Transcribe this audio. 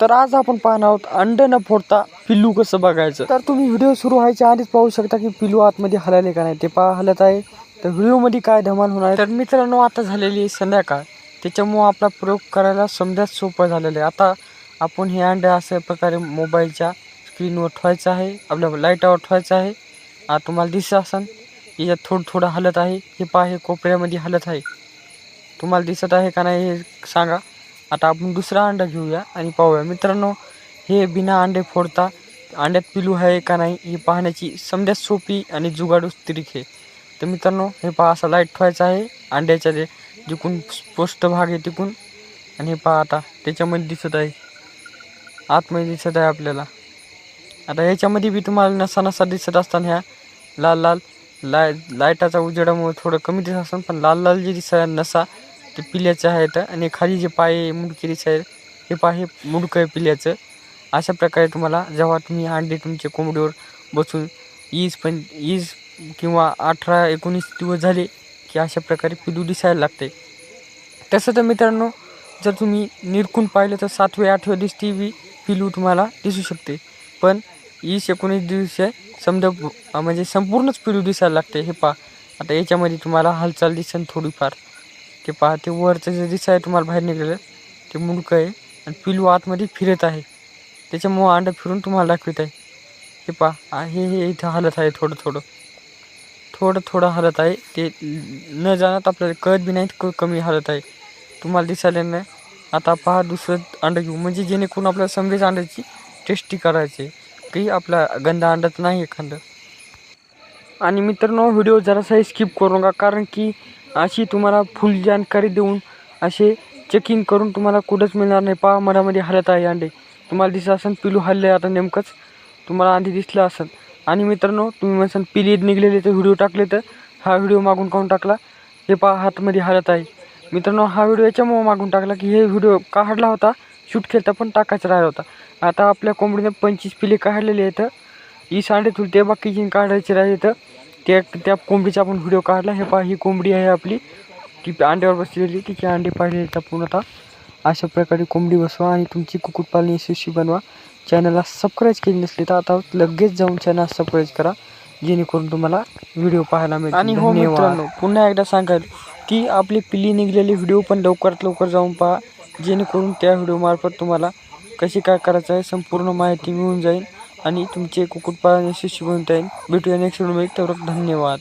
तर आज आपण पाहणार आहोत अंड न फोडता पिल्लू कसं बघायचं. तर तुम्ही व्हिडिओ सुरू व्हायच्या आधीच पाहू शकता की पिल्लू आतमध्ये हलायले का नाही ते पहा हलत आहे. तर व्हिडिओमध्ये काय धमाल होणार आहे? तर मित्रांनो आता झालेली आहे संध्याकाळ. त्याच्यामुळं आपला प्रयोग करायला समजाच सोपं झालेलं आहे. आता आपण हे अंडे अशा प्रकारे मोबाईलच्या स्क्रीनवर ठेवायचं आहे. आपल्या लाईटावर ठेवायचं आहे. आता तुम्हाला दिसत असन याच्यात थोडं थोडं हलत आहे. हे पहा हे कोपऱ्यामध्ये हलत आहे. तुम्हाला दिसत आहे का नाही हे सांगा. आता आपण दुसरा अंडा घेऊया आणि पाहूया. मित्रांनो हे बिना अंडे फोडता अंड्यात पिलू आहे का नाही हे पाहण्याची समजा सोपी आणि जुगाडू त्रिक आहे. तर मित्रांनो हे पहा असा लाइट ठेवायचा आहे. अंड्याच्या जे जिकून स्पष्ट भाग आहे तिकून. आणि हे पहा आता त्याच्यामध्ये दिसत आहे. आतमध्ये दिसत आहे आपल्याला. आता ह्याच्यामध्ये बी तुम्हाला नसा नसा दिसत असताना ह्या लाल लाल लाय लाईटाचा उजेडामुळे थोडं कमी दिसत असताना पण लाल लाल जे दिसत नसा ते पिल्याचं आहेत आणि खाली जे पाय मुडकिरीचं आहे हे पाय हे मुडकं आहे पिल्याचं. अशा प्रकारे तुम्हाला जेव्हा तुम्ही अंडे तुमच्या कोंबडीवर बसून ईज पण ईज किंवा अठरा एकोणीस दिवस झाले की अशा प्रकारे पिलू दिसायला लागते. तसं तर मित्रांनो जर तुम्ही निरखून पाहिलं तर सातवे आठव्या दिवशी बी पिलू तुम्हाला दिसू शकते. पण वीस एकोणीस दिवस समजा म्हणजे संपूर्णच पिलू दिसायला लागते. हे पहा आता याच्यामध्ये तुम्हाला हालचाल दिसेल थोडीफार. ते पहा ते वरचं जे दिसाय तुम्हाला बाहेर निघालं. ते मुंडकं आहे आणि पिलू आतमध्ये फिरत आहे. त्याच्यामुळं अंडं फिरून तुम्हाला दाखवित आहे. हे पहा हे हे इथं हलत आहे थोडं थोडं. थोडं थोडं हलत आहे. ते न जाणत आपल्याला कळत बी नाही क- कमी हलत आहे. तुम्हाला दिसायला नाही. आता पहा दुसरं अंडं घेऊ. म्हणजे जेणेकरून आपल्याला समजेच अंड्याची टेस्टी करायची की आपला गंदा अंडाच नाही एखादं. आणि मित्रांनो व्हिडिओ जरासाही स्किप करू नका कारण की अशी तुम्हाला फुल जानकारी देऊन असे चेकिंग करून तुम्हाला कुठंच मिळणार नाही. पहा मधामध्ये हलत आहे अंडे. तुम्हाला दिसत असेल पिलू हल्ले आता नेमकंच. तुम्हाला आधी दिसलं असेल आणि मित्रांनो तुम्ही म्हणसान पिली निघलेले तर व्हिडिओ टाकले तर हा व्हिडिओ मागून काढून टाकला. हे पहा हातमध्ये हलत आहे. मित्रांनो हा व्हिडिओ याच्यामुळे मागून टाकला की हे व्हिडिओ काढला होता शूट केला पण टाकायचा राहिला होता. आता आपल्या कोंबडीने पंचवीस पिले काढलेले आहेत. ही सांडे तुलते बाकीची काढायचे राहिले तर त्या त्या कोंबडीचा आपण व्हिडिओ काढला. हे पहा ही कोंबडी आहे आपली. ती अंड्यावर बसलेली. तिचे अंडे पाहिले आपण आता. अशा प्रकारे कोंबडी बसवा आणि तुमची कुक्कुटपालन यशस्वी बनवा. चॅनलला सबस्क्राईब केली नसली तर आता लगेच जाऊन चॅनल सबस्क्राईब करा. जेणेकरून तुम्हाला व्हिडिओ पाहायला मिळेल आणि हो मित्रांनो पुन्हा एकदा सांगाल की आपली पिल्ली निघलेली व्हिडिओ पण लवकरात लवकर जाऊन पहा. जेणेकरून त्या व्हिडिओमार्फत तुम्हाला कशी काय करायचं आहे संपूर्ण माहिती मिळून जाईल. आणि तुमचे कुक्कुटपालन यशस्वी बनवता येईल भेटूया नेक्स्ट व्हिडिओमध्ये तेवढं धन्यवाद.